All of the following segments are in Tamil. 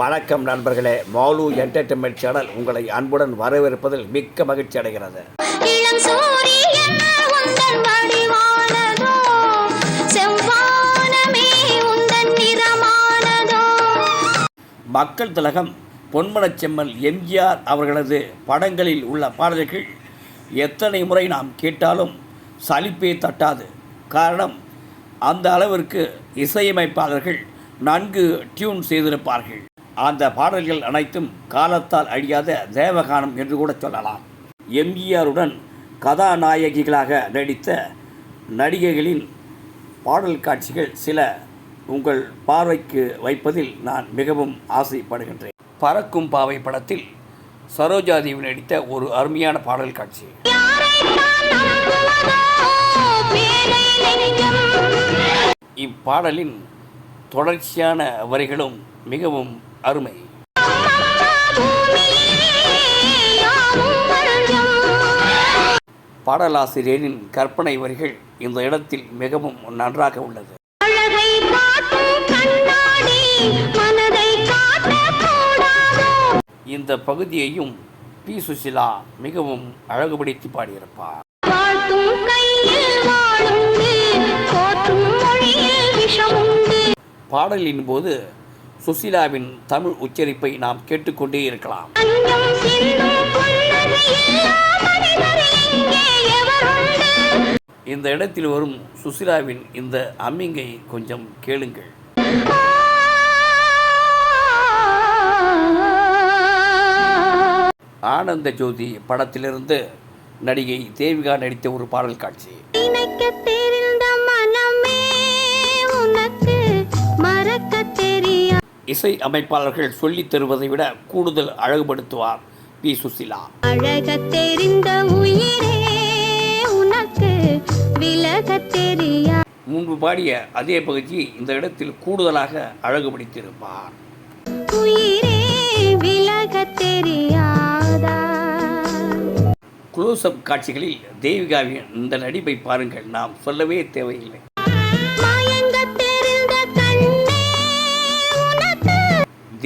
வணக்கம் நண்பர்களே. மாலு என்டர்டைன்மெண்ட் சேனல் உங்களை அன்புடன் வரவேற்பதில் மிக்க மகிழ்ச்சி அடைகிறது. மக்கள் திலகம் பொன்மனச் செம்மல் எம்ஜிஆர் அவர்களது படங்களில் உள்ள பாடல்கள் எத்தனை முறை நாம் கேட்டாலும் சலிப்பே தட்டாது. காரணம் அந்த அளவிற்கு இசையமைப்பாளர்கள் நன்கு டியூன் செய்திருப்பார்கள். அந்த பாடல்கள் அனைத்தும் காலத்தால் அழியாத தேவகானம் என்று கூட சொல்லலாம். எம்ஜிஆருடன் கதாநாயகிகளாக நடித்த நடிகைகளின் பாடல் காட்சிகள் சில உங்கள் பார்வைக்கு வைப்பதில் நான் மிகவும் ஆசைப்படுகின்றேன். பறக்கும் பாவை படத்தில் சரோஜாதேவி நடித்த ஒரு அருமையான பாடல் காட்சி. இப்பாடலின் தொடர்ச்சியான வரிகளும் மிகவும் அருமை. பாடலாசிரியரின் கற்பனை வரிகள் இந்த இடத்தில் மிகவும் நன்றாக உள்ளது. இந்த பகுதியையும் பி சுசிலா மிகவும் அழகுபடுத்தி பாடியிருப்பார். விஷமும் பாடலின் போது சுசிலாவின் தமிழ் உச்சரிப்பை நாம் கேட்டுக்கொண்டே இருக்கலாம். இந்த இடத்தில் வரும் சுசிலாவின் இந்த அம்மிங்கை கொஞ்சம் கேளுங்கள். ஆனந்த ஜோதி படத்திலிருந்து நடிகை தேவிகா நடித்த ஒரு பாடல் காட்சி. இசை அமைப்பாளர்கள் சொல்லித் தருவதை விட கூடுதல் அழகுபடுத்துவார் பி சுசிலா. அழக தெரிந்த உயிரே உனக்கு விலக தெரியா. முன்பு பாடிய அதே பகுதியை இந்த இடத்தில் கூடுதலாக அழகுபடுத்தியிருப்பார். க்ளோஸ்அப் காட்சிகளில் தேவிகாவின் இந்த நடிப்பை பாருங்கள். நாம் சொல்லவே தேவையில்லை.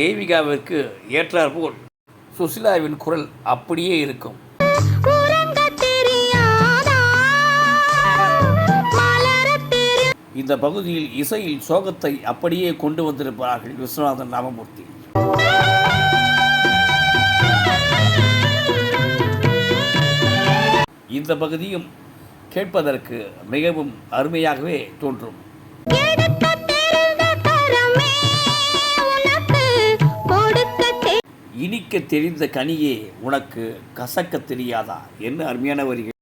தேவிகாவிற்கு ஏற்றாற்போல் சுசிலாவின் குரல் அப்படியே இருக்கும். இந்த பகுதியில் இசையில் சோகத்தை அப்படியே கொண்டு வந்திருப்பார்கள் விஸ்வநாதன் ராமமூர்த்தி. இந்த பகுதியும் கேட்பதற்கு மிகவும் அருமையாகவே தோன்றும். இனிக்க தெரிந்த கனியே உனக்கு கசக்க தெரியாதா? என்ன அருமையான வரிகள்.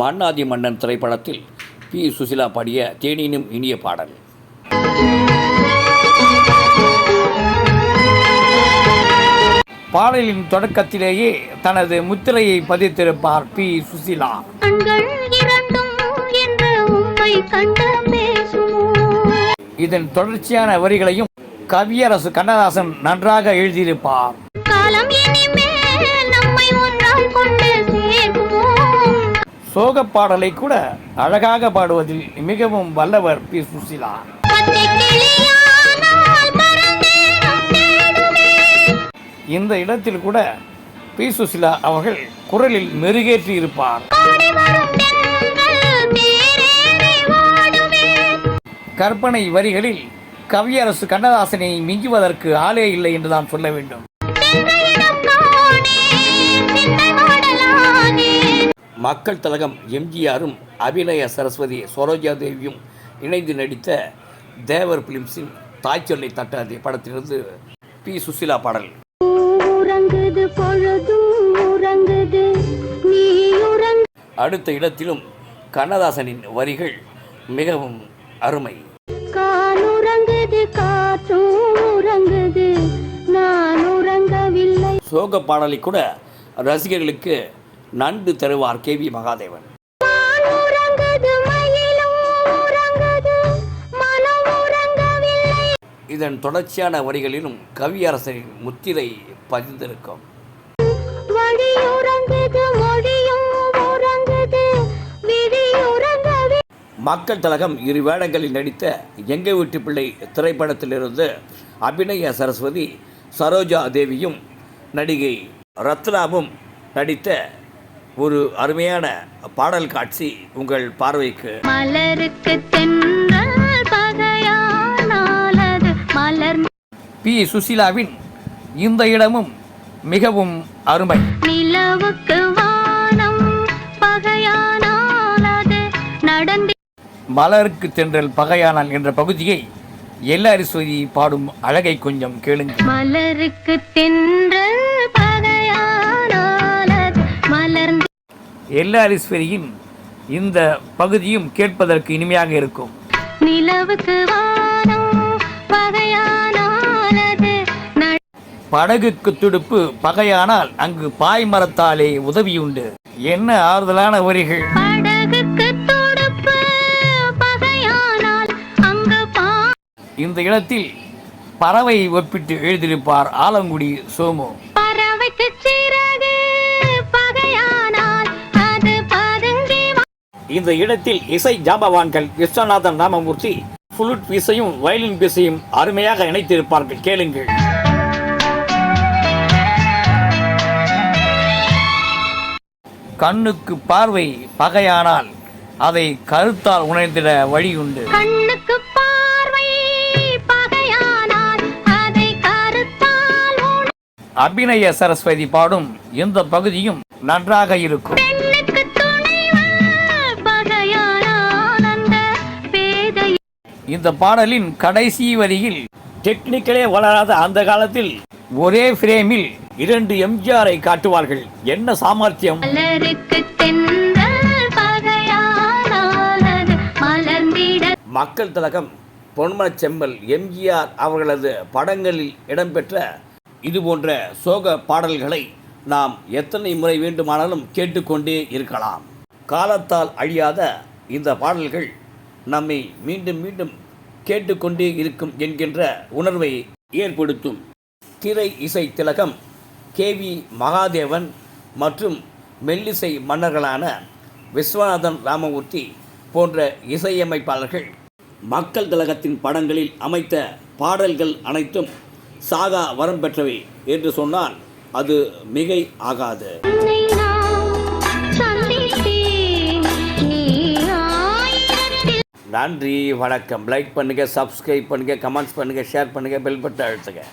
மன்னாதி மன்னன் திரைப்படத்தில் பி. சுசிலா பாடிய தேனினும் இனிய பாடல். பாடலின் தொடக்கத்திலேயே தனது முத்திரையை பதித்திருப்பார் பி. சுசிலா. இதன் தொடர்ச்சியான வரிகளையும் கவியரசு கண்ணதாசன் நன்றாக எழுதியிருப்பார். சோகப் பாடலை கூட அழகாக பாடுவதில் மிகவும் வல்லவர் பி. சுசிலா. இந்த இடத்தில் கூட பி. சுசிலா அவர்கள் குரலில் மெருகேற்றி இருப்பார் கற்பனை வரிகளில் கவியரசு கண்ணதாசனை மிஞ்சுவதற்கு ஆளே இல்லை என்று தான் சொல்ல வேண்டும். மக்கள் திலகம் எம்ஜிஆரும் அபிநய சரஸ்வதி சரோஜா தேவியும் இணைந்து நடித்த தேவர் பிலிம்ஸின் தாய்ச்சொல்லை தட்டாதே படத்திலிருந்து பி. சுசிலா பாடல். உறங்குது பொழுதும் உறங்குது நீ உறங்கு அடுத்த இடத்திலும் கண்ணதாசனின் வரிகள் மிகவும் அருமை. உறங்குது காற்றும் உறங்குது. நான் உறங்கவில்லை. சோக பாடலை கூட ரசிகர்களுக்கு நன்கு தருவார் கே வி மகாதேவன். இதன் தொடர்ச்சியான வரிகளிலும் கவியரசரின் முத்திரை பதிந்திருக்கும். மக்கள் திலகம் இரு வேடங்களில் நடித்த எங்க வீட்டு பிள்ளை திரைப்படத்திலிருந்து அபிநய சரஸ்வதி சரோஜா தேவியும் நடிகை ரத்னாவும் நடித்த ஒரு அருமையான பாடல் காட்சி உங்கள் பார்வைக்கு. மலருக்கு தென்றல் பகையானால் அது மலர் பி. சுசீலாவின் இந்த இடமும் மிகவும் அருமை. நிலவுக்கு மலருக்கு தென்றல் பகையானால் என்ற பகுதியை எல்லாரிஸ்வதி பாடும் அழகை கொஞ்சம் கேளுங்கள். மலருக்கு தென்றல் எல்லாரிஸ்வரியின் இந்த பகுதியும் கேட்பதற்கு இனிமையாக இருக்கும். நிலவுக்கு படகுக்கு துடுப்பு பகையானால் அங்கு பாய் மரத்தாலே உதவியுண்டு. என்ன ஆறுதலான வரிகள். இந்த இடத்தில் பறவை ஒப்பிட்டு எழுதியிருப்பார் ஆலங்குடி சோமு. பறவைக்கு சிறகு பகையானால் அது பதுங்கி வா- இந்த இடத்தில் இசை ஜாம்பவான்கள் விஸ்வநாதன் ராமமூர்த்தி புலுட் பீசையும் வயலின் பீசையும் அருமையாக இணைத்திருப்பார்கள். கேளுங்கள். கண்ணுக்கு பார்வை பகையானால் அதை கருத்தால் உணர்ந்திட வழியுண்டு. கண்ணுக்கு அபிநய சரஸ்வதி பாடும் இந்த பகுதியும் நன்றாக இருக்கும். இந்த பாடலின் கடைசி வரியில் டெக்னிக்கலே வளராத அந்த காலத்தில் ஒரே ஃப்ரேமில் இரண்டு எம்ஜிஆரை காட்டுவார்கள். என்ன சாமர்த்தியம்? மக்கள் திலகம் பொன்மனச் செம்மல் எம்ஜிஆர் அவர்களது படங்களில் இடம்பெற்ற இது போன்ற சோக பாடல்களை நாம் எத்தனை முறை வேண்டுமானாலும் கேட்டுக்கொண்டே இருக்கலாம். காலத்தால் அழியாத இந்த பாடல்கள் நம்மை மீண்டும் மீண்டும் கேட்டுக்கொண்டே இருக்கும் என்கின்ற உணர்வை ஏற்படுத்தும். திரை இசை திலகம் கே வி மகாதேவன் மற்றும் மெல்லிசை மன்னர்களான விஸ்வநாதன் ராமமூர்த்தி போன்ற இசையமைப்பாளர்கள் மக்கள் திலகத்தின் படங்களில் அமைத்த பாடல்கள் அனைத்தும் சாகா வரம் பெற்றவை என்று சொன்னால் அது மிகை ஆகாது. நன்றி வணக்கம். லைக் பண்ணுங்கள் சப்ஸ்கிரைப் பண்ணுங்கள் கமெண்ட்ஸ் பண்ணுங்கள் ஷேர் பண்ணுங்கள் பெல் பட்டன் அழுத்துங்க.